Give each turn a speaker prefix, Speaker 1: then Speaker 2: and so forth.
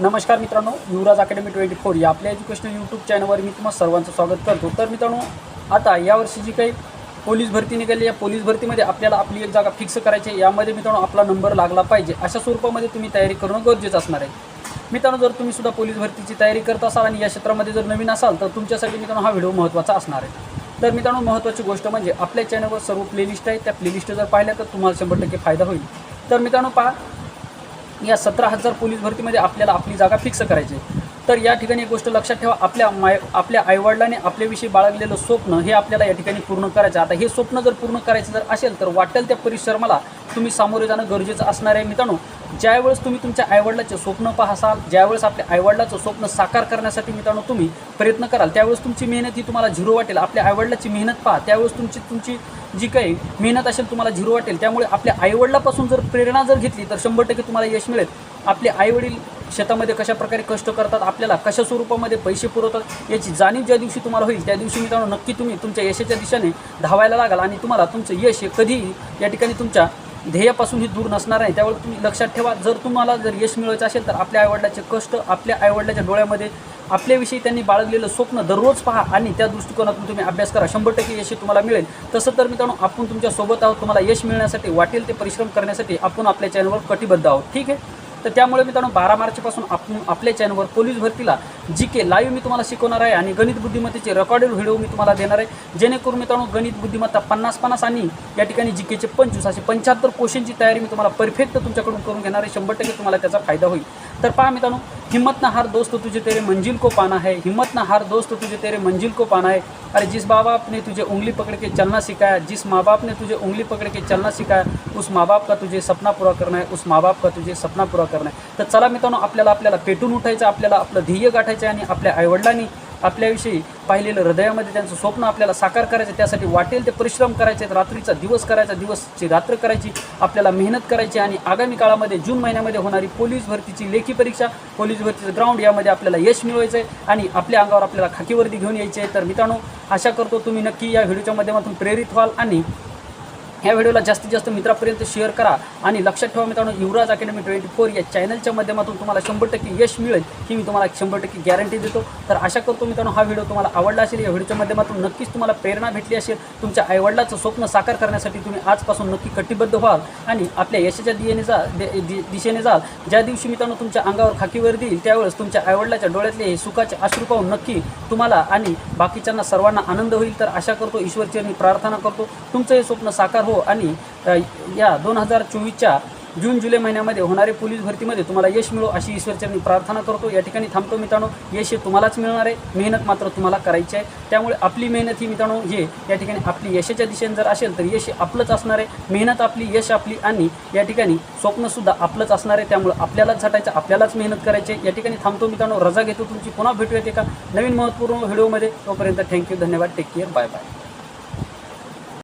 Speaker 1: नमस्कार मित्रांनो युवराज academy twenty four या आपल्या एज्युकेशनल यूट्यूब चॅनलवर मी तुम्हाला सर्वांचं स्वागत करतो. तर मित्रांनो आता यावर्षी जी काही पोलीस भरती निघाली या पोलीस भरतीमध्ये आपल्याला आपली एक जागा फिक्स करायची आहे. यामध्ये मित्रांनो आपला नंबर लागला पाहिजे. अशा स्वरूपामध्ये तुम्ही तयारी करणं गरजेचं असणार आहे. मित्रांनो जर तुम्ही सुद्धा पोलीस भरतीची तयारी करत असाल आणि या क्षेत्रामध्ये जर नवीन असाल तर तुमच्यासाठी मित्रांनो हा व्हिडिओ महत्त्वाचा असणार आहे. तर मित्रांनो महत्त्वाची गोष्ट म्हणजे आपल्या चॅनलवर सर्व प्लेलिस्ट आहे त्या प्लेलिस्ट जर पाहिल्या तर तुम्हाला शंभर टक्के फायदा होईल. तर मित्रांनो पहा या सतरा हजार पोलीस भरतीमध्ये आपल्याला आपली जागा फिक्स करायची आहे. तर या ठिकाणी एक गोष्ट लक्षात ठेवा आपल्या माय आपल्या आईवडिलांनी आपल्याविषयी बाळगलेलं स्वप्न हे आपल्याला या ठिकाणी पूर्ण करायचं. आता हे स्वप्न जर पूर्ण करायचं जर असेल तर वाटेल त्या परिश्रमाला तुम्ही सामोरे जाणं गरजेचं असणार आहे मित्रांनो. ज्यावेळेस तुम्ही तुमच्या आईवडिलाचे स्वप्न पाहसाल ज्यावेळेस आपल्या आईवडिलाचं स्वप्न साकार करण्यासाठी मित्रांनो तुम्ही प्रयत्न कराल त्यावेळेस तुमची मेहनत ही तुम्हाला झिरो वाटेल. आपल्या आईवडिलाची मेहनत पहा त्यावेळेस तुमची तुमची जी काही मेहनत असेल तुम्हाला झिरो वाटेल. त्यामुळे आपल्या आईवडिलापासून जर प्रेरणा जर घेतली तर शंभर टक्के तुम्हाला यश मिळेल. आपले आईवडील शेतामध्ये कशा प्रकारे कष्ट करतात आपल्याला कशा स्वरूपामध्ये पैसे पुरवतात याची जाणीव ज्या दिवशी तुम्हाला होईल त्या दिवशी मित्रांनो नक्की तुम्ही तुमच्या यशाच्या दिशेने धावायला लागाल आणि तुम्हाला तुमचं यश हे कधीही या ठिकाणी तुमच्या ध्येयापासून ही दूर नसणार आहे त्यावेळी तुम्ही लक्षात ठेवा जर तुम्हाला जर यश मिळवायचं असेल तर आपल्या आईवडिलाचे कष्ट आपल्या आईवडिलाच्या डोळ्यामध्ये आपल्याविषयी त्यांनी बाळगलेलं स्वप्न दररोज पहा आणि त्या दृष्टिकोनातून तुम्ही अभ्यास करा. शंभर टक्के यश तुम्हाला मिळेल. तसं तर मित्रांनो आपण तुमच्यासोबत आहोत. तुम्हाला यश मिळण्यासाठी वाटेल ते परिश्रम करण्यासाठी आपण आपल्या चॅनलवर कटिबद्ध आहोत. ठीक आहे? तर त्यामुळे मित्रांनो बारा मार्चपासून आपण आपल्या चॅनलवर पोलीस भरतीला जी के लाईव्ह मी तुम्हाला शिकवणार आहे आणि गणित बुद्धिमत्तेचे रेकॉर्डेड व्हिडिओ मी तुम्हाला देणार आहे. जेणेकरून मित्रांनो गणित बुद्धिमत्ता पन्नास पन्नास आणि या ठिकाणी जी केचे पंचवीस असे पंच्याहत्तर क्वेश्चनची तयारी मी तुम्हाला परफेक्ट तुमच्याकडून करून घेणार आहे. शंभर टक्के तुम्हाला त्याचा फायदा होईल. तर पहा मित्रांनो हिम्मत ना हार दोस्त तुझे तेरे मंजिल को पाना है. हिम्मत ना हार दोस्त तुझे तेरे मंजिल को पाना है. अरे जिस माँ बाप ने तुझे उंगली पकड़ के चलना सिखाया जिस माँ बाप ने तुझे उंगली पकड़ के चलना सिखाया उस माँ बाप का तुझे सपना पूरा करना है उस माँ बाप का तुझे सपना पूरा करना है. तर चला मित्रांनो आपल्याला आपल्याला पेटून उठायचं आपल्याला आपलं ध्येय गाठायचं करायचे आणि आपल्या आईवडिलांनी आपल्याविषयी पाहिलेलं हृदयामध्ये त्यांचं स्वप्न आपल्याला साकार करायचं त्यासाठी वाटेल ते परिश्रम करायचे रात्रीचा दिवस करायचा दिवसची रात्र करायची आपल्याला मेहनत करायची आणि आगामी काळामध्ये जून महिन्यामध्ये होणारी पोलीस भरतीची लेखी परीक्षा पोलीस भरतीचं ग्राउंड यामध्ये आपल्याला यश मिळवायचं आहे आणि आपल्या अंगावर आपल्याला खाकीवर्दी घेऊन यायची आहे तर मित्रांनो आशा करतो तुम्ही नक्की या व्हिडिओच्या माध्यमातून प्रेरित व्हाल आणि ह्या व्हिडिओला जास्तीत जास्त मित्रापर्यंत शेअर करा आणि लक्षात ठेवा मित्रांनो युवराज अकॅडमी ट्वेंटी फोर या चॅनलच्या माध्यमातून तुम्हाला शंभर टक्के यश मिळेल ही मी तुम्हाला शंभर टक्के गॅरंटी देतो. तर आशा करतो मित्रांनो हा व्हिडिओ तुम्हाला आवडला असेल या व्हिडिओच्या माध्यमातून नक्कीच तुम्हाला प्रेरणा भेटली असेल तुमच्या आईवडिलाचं स्वप्न साकार करण्यासाठी तुम्ही आजपासून नक्की कटिबद्ध व्हाल आणि आपल्या यशाच्या दिशेने जा दे- दि- दिशेने जाल. ज्या दिवशी मित्रांनो तुमच्या अंगावर खाकीवर देईल त्यावेळेस तुमच्या आईवडिलाच्या डोळ्यातले हे सुखाचे अश्रू पाहून नक्की तुम्हाला आणि बाकीच्यांना सर्वांना आनंद होईल. तर आशा करतो ईश्वरची मी प्रार्थना करतो. तुमचं हे स्वप्न साकार हो आणि या दोन हजार चोवीसच्या जून जुलै महिन्यामध्ये होणारे पोलीस भरतीमध्ये तुम्हाला यश मिळो अशी ईश्वरचरणी प्रार्थना करतो. या ठिकाणी थांबतो मित्रांनो. यश हे तुम्हालाच मिळणार आहे. मेहनत मात्र तुम्हाला करायची आहे. त्यामुळे आपली मेहनत ही मित्रांनो हे या ठिकाणी आपली यशाच्या दिशेने जर असेल तर यश आपलंच असणार आहे. मेहनत आपली यश आपली आणि या ठिकाणी स्वप्नसुद्धा आपलंच असणार आहे. त्यामुळे आपल्यालाच झटायचं आपल्यालाच मेहनत करायची आहे. या ठिकाणी थांबतो मित्रांनो. रजा घेतो तुमची. पुन्हा भेटूयात एका नवीन महत्त्वपूर्ण व्हिडिओमध्ये. तोपर्यंत थँक्यू धन्यवाद. Take care bye bye